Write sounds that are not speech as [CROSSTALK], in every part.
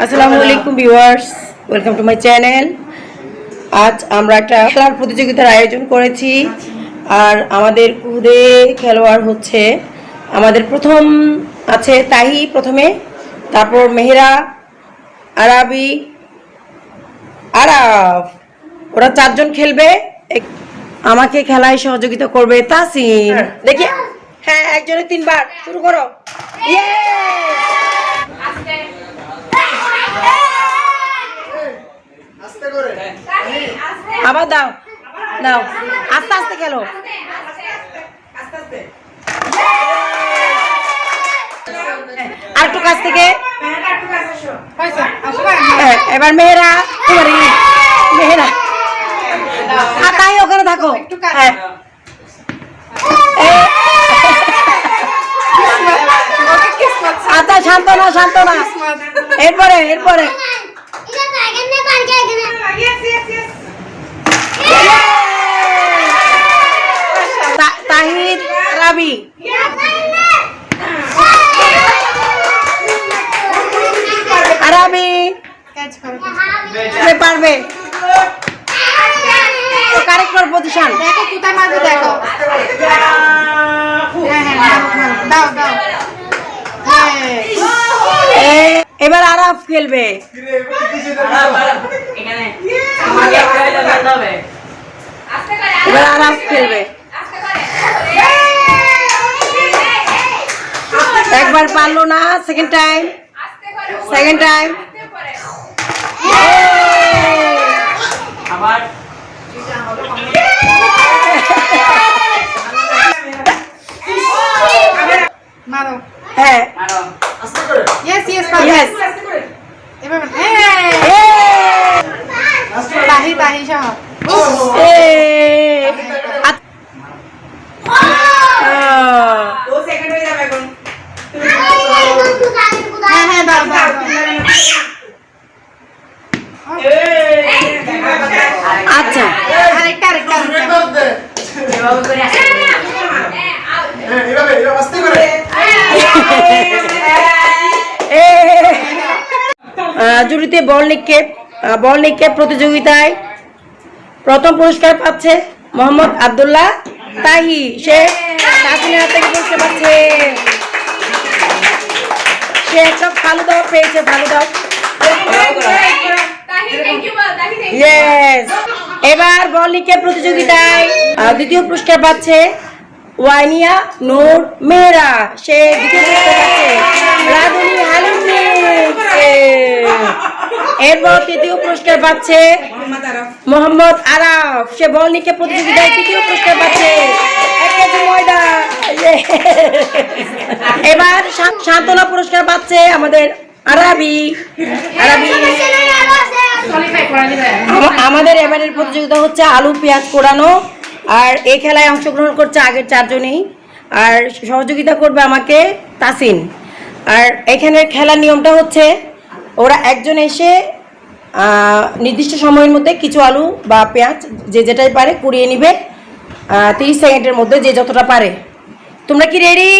আসসালামু আলাইকুম viewers welcome to my channel. আজ আমরা একটা খেলার প্রতিযোগিতার আয়োজন করেছি আর আমাদের কুদে খেলোয়াড় হচ্ছে আমাদের প্রথম আছে তাহি প্রথমে তারপর মেহেরা আরাবি আরাফ। ওরা চারজন খেলবে আমাকে খেলায় সহযোগিতা করবে তাসিন দেখি। হ্যাঁ একজনে তিনবার শুরু করো। Yes! আবার দাও। দাও। আস্তে আস্তে খেলো। আর একটু কাছ থেকে। হ্যাঁ, এবার মেয়েরা তোমারই। মেয়েরা আর তাই ওখানে থাকো। হ্যাঁ। আচ্ছা শান্ত না শান্ত না এরপরে। এরপরে তা- তাহির রাবি আরাবি সে পারবে? কারেক্টর পজিশন দেখো কোথায় মারবে দেখো। হ্যাঁ হ্যাঁ। দাও দাও। হ্যাঁ। এবার আরাফ খেলবে। এবার আরাফ খেলবে। একবার পারল না সেকেন্ড টাইম সেকেন্ড টাইম মারো হ্যাঁ ইয়েস ইয়েস ইয়েস এবার হ্যাঁ তাহি তাহি সহ হ্যাঁ হ্যাঁ দাও দাও আচ্ছা আরেকটা আরেকটা আহ, জুড়িতে বল নিক্ষেপ বল নিক্ষেপ প্রতিযোগিতায় প্রথম পুরস্কার পাচ্ছে মোহাম্মদ আব্দুল্লাহ তাহি। সে তাসিনের থেকে পুরস্কার পাচ্ছে। সে একটা ফালুদাও পেয়েছে এবার বল নিক্ষেপ প্রতিযোগিতায় দ্বিতীয় পুরস্কার পাচ্ছে ওয়াইনিয়া নূর মেহরা। সে দ্বিতীয় পুরস্কার পাচ্ছে রাধুনি হালিম এরপর তৃতীয় পুরস্কার পাচ্ছে মোহাম্মদ আরাফ। সে বল নিক্ষেপ প্রতিযোগিতায় তৃতীয় পুরস্কার পাচ্ছে। ময়দা। [LAUGHS] এবার সান্ত্বনা পুরস্কার পাচ্ছে আমাদের আরাবি। আরাবি। আমাদের এবারের প্রতিযোগিতা হচ্ছে আলু পেঁয়াজ কোরানো। আর এই খেলায় অংশগ্রহণ করছে আগের চারজনই। আর সহযোগিতা করবে আমাকে তাসিন। আর এখানের খেলার নিয়মটা হচ্ছে ওরা একজন এসে নির্দিষ্ট সময়ের মধ্যে কিছু আলু বা পেঁয়াজ যে যেটাই পারে কুড়িয়ে নিবে তিরিশ সেকেন্ডের মধ্যে যে যতটা পারে। তোমরা কি রেডি?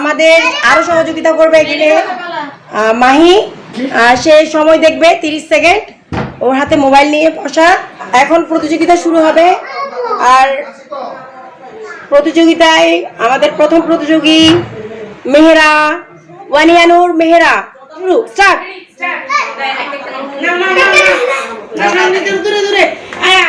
আমাদের আরও সহযোগিতা করবে এখানে। মাহি সে সময় দেখবে তিরিশ সেকেন্ড। ওর হাতে মোবাইল নিয়ে বসা। এখন প্রতিযোগিতা শুরু হবে। আর প্রতিযোগিতায় আমাদের প্রথম প্রতিযোগী মেহেরা ওয়ানিয়ানুর মেহেরা শুরু স্টার্ট দূরে দূরে আরে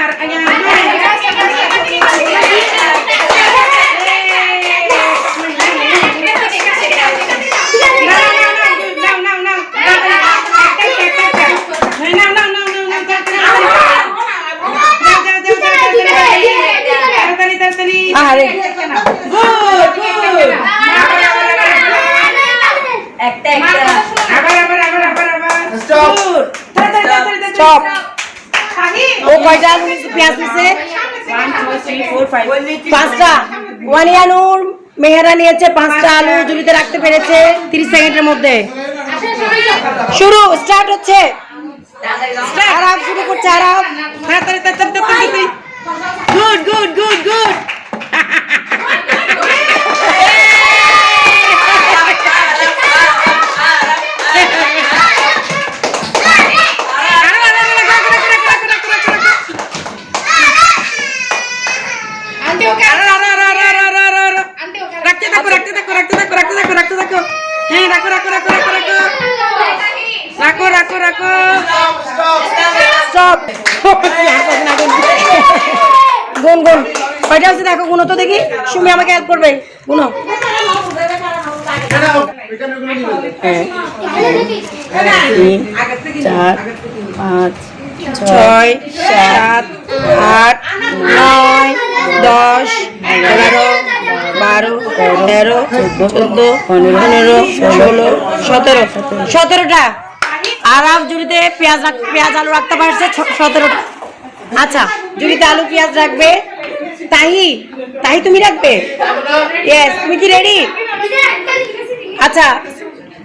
পেঁয়াজ নিচ্ছে পাঁচটা। ওয়ানিয়ানুর মেহেরা নিয়েছে পাঁচটা আলু ঝুড়িতে রাখতে পেরেছে তিরিশ সেকেন্ডের মধ্যে। শুরু স্টার্ট হচ্ছে। আরাম শুরু করছে আরাম গুড গুড গুড গুড গুন গুন কয়টা আছে দেখো, গুনো তো দেখি। সুমি আমাকে হেল্প করবে। গুনো। চার, পাঁচ, ছয়, সাত, আট, নয়, দশ, এগারো, বারো, তেরো, চোদ্দ, পনেরো, ষোলো, সতেরো। সতেরোটা? আরাম জুড়িতে পেঁয়াজ পেঁয়াজ আলু রাখতে পারছে সতেরোটা। আচ্ছা জুড়িতে আলু, পেঁয়াজ রাখবে। তাহি তাহি তুমি রাখবে? ইয়েস তুমি কি রেডি আচ্ছা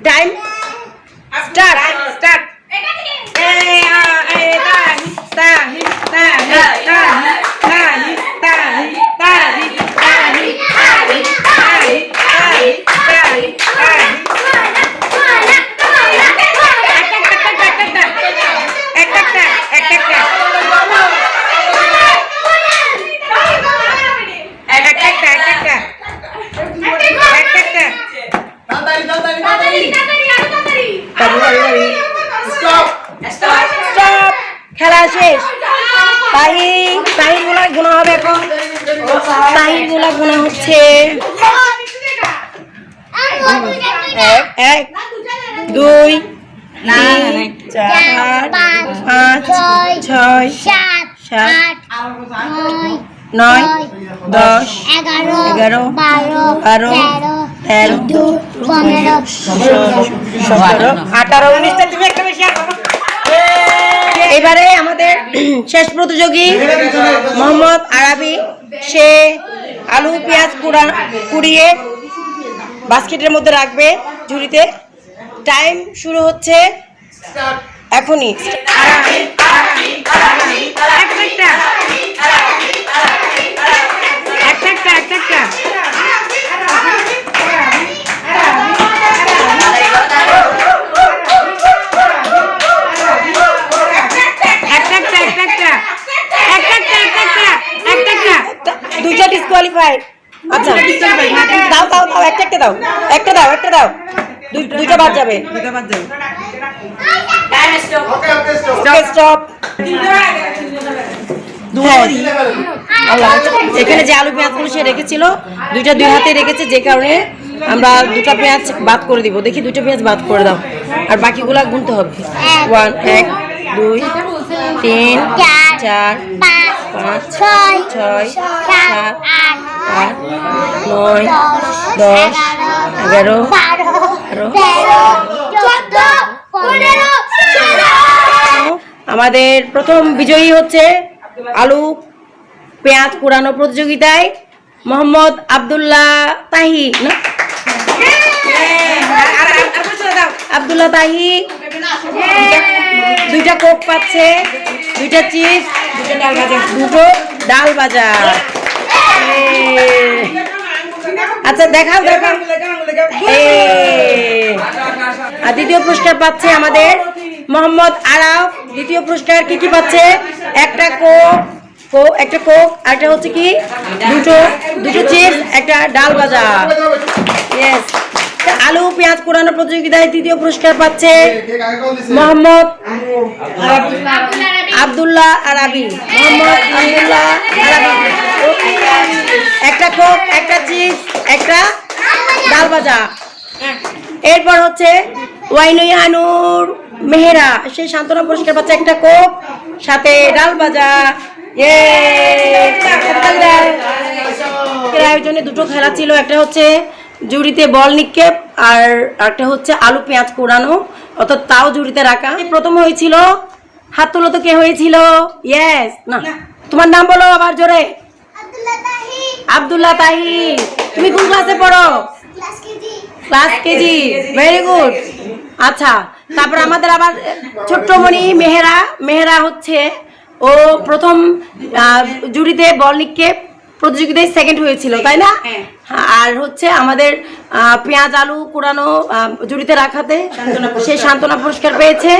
টাইম স্টার্ট স্টার্ট হচ্ছে। এক এক দুই তিন চার পাঁচ ছয় সাত সাত নয় দশ এগারো বারো তেরো তেরো পনেরো সতেরো আঠারো উনিশটা তুমি একটা বেশি এবারে আমাদের শেষ প্রতিযোগী মোহাম্মদ আরাবি সে আলু, পেঁয়াজ কুড়া, কুড়িয়ে বাস্কেটের মধ্যে রাখবে ঝুড়িতে। টাইম শুরু হচ্ছে এখনই। একটা একটা একটা একটা। দাও একটা দাও একটা দাও। দুইটা বাদ যাবে। দুটো বাদ যাবে। স্টপ এখানে যে আলু পেঁয়াজগুলো সে রেখেছিল দুইটা দুই হাতে রেখেছে যে কারণে আমরা দুটো পেঁয়াজ বাদ করে দিব। দেখি দুটো পেঁয়াজ বাদ করে দাও। আর বাকিগুলা গুনতে হবে। ওয়ান এক দুই তিন চার পাঁচ ছয় ছয় সাত আট নয় দশ এগারো আমাদের প্রথম বিজয়ী হচ্ছে আলু পেঁয়াজ পুরানো প্রতিযোগিতায় মোহাম্মদ আবদুল্লাহ তাহি, না? আবদুল্লাহ তাহি, দুইটা কোক পাচ্ছে, দুইটা চিজ দুটো ডাল বাজার আচ্ছা দেখাও দেখাও। আর দ্বিতীয় পুরস্কার পাচ্ছে আমাদের মোহাম্মদ আরাফ। দ্বিতীয় পুরস্কার কি কি পাচ্ছে? একটা কোক কোক, একটা কোক, আর একটা হচ্ছে কি? দুটো দুটো চিপস, একটা ডাল ইয়েস আলু, পেঁয়াজ পোড়ানো প্রতিযোগিতায় তৃতীয় পুরস্কার পাচ্ছে মোহাম্মদ আব্দুল্লাহ আরাবি মোহাম্মদ আব্দুল্লাহ একটা কোক, একটা চিপস, একটা ডাল ভাজা। এরপর হচ্ছে ওয়াইনুয়ানুর মেহেরা সেই সান্ত্বনা পুরস্কার পাচ্ছে একটা কোক সাথে ডাল ভাজা। ইয়ে এর আয়োজনে দুটো খেলা ছিল একটা হচ্ছে জুড়িতে বল নিক্ষেপ আর একটা হচ্ছে আলু পেঁয়াজ কোড়ানো অর্থাৎ তাও জুড়িতে রাখা। প্রথম হয়েছিল হাত তুলো তো কে হয়েছিল? ইয়েস না। তোমার নাম বলো আবার জোরে। আব্দুল্লাহ তাহি তাহি তুমি কোন ক্লাসে পড়ো? ক্লাস কেজি ভেরি গুড আচ্ছা তারপর আমাদের আবার ছোট্টমণি মেহেরা মেহেরা হচ্ছে ও প্রথম জুড়িতে বল নিক্ষেপ প্রতিযোগিতায় সেকেন্ড হয়েছিল তাই না? হ্যাঁ। হ্যাঁ, আর হচ্ছে আমাদের পেঁয়াজ আলু কুড়ানো জুড়িতে রাখাতে সে সান্ত্বনা পুরস্কার পেয়েছে।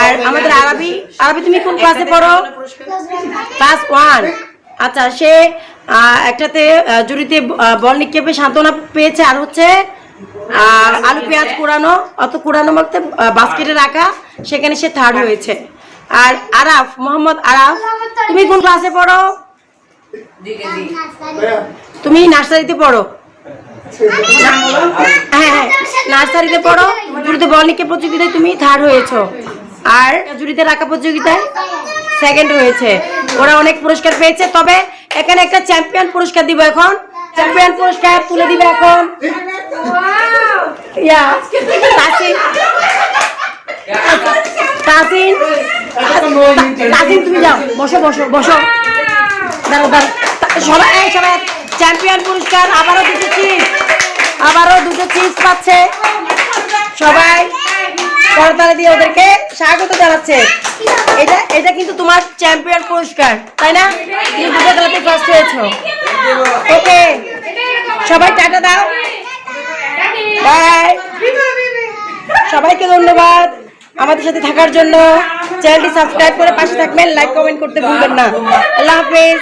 আর আমাদের আরবি আরবি তুমি কোন ক্লাসে পড়ো? ক্লাস ওয়ান আচ্ছা সে একটাতে জুড়িতে বল নিক্ষেপে সান্ত্বনা পেয়েছে, আর হচ্ছে আলু, পেঁয়াজ কোরানো অত কোরানো বলতে বাস্কেটে রাখা, সেখানে সে থার্ড হয়েছে। আর আরাফ, মোহাম্মদ আরাফ, তুমি কোন ক্লাসে পড়ো? তুমি নার্সারিতে পড়ো? হ্যাঁ হ্যাঁ নার্সারিতে পড়ো জুড়িতে বলনিকে প্রতিযোগিতায় তুমি থার্ড হয়েছো। আর জুড়িতে রাখা প্রতিযোগিতায়? সেকেন্ড হয়েছে ওরা অনেক পুরস্কার পেয়েছে, তবে এখানে একটা চ্যাম্পিয়ন পুরস্কার দিব এখন। চ্যাম্পিয়ন পুরস্কার তুলে দিবে এখন। ইয়া, তাসিন। তাসিন তুমি যাও। বসো বসো বসো। দাঁড়ো দাঁড়ো সবাই সবাই চ্যাম্পিয়ন পুরস্কার আবারও দুটো চিজ আবারও দুটো চিজ পাচ্ছে। সবাই। করতালি দিয়ে ওদেরকে স্বাগত জানাচ্ছে। এটা এটা কিন্তু তোমার চ্যাম্পিয়ন পুরস্কার, তাই না? তুমি দুটো ফার্স্ট হয়েছো। ওকে, সবাই টাটা দাও। বাই সবাইকে ধন্যবাদ আমাদের সাথে থাকার জন্য। চ্যানেলটি সাবস্ক্রাইব করে পাশে থাকবেন লাইক কমেন্ট করতে ভুলবেন না। আল্লাহ হাফেজ।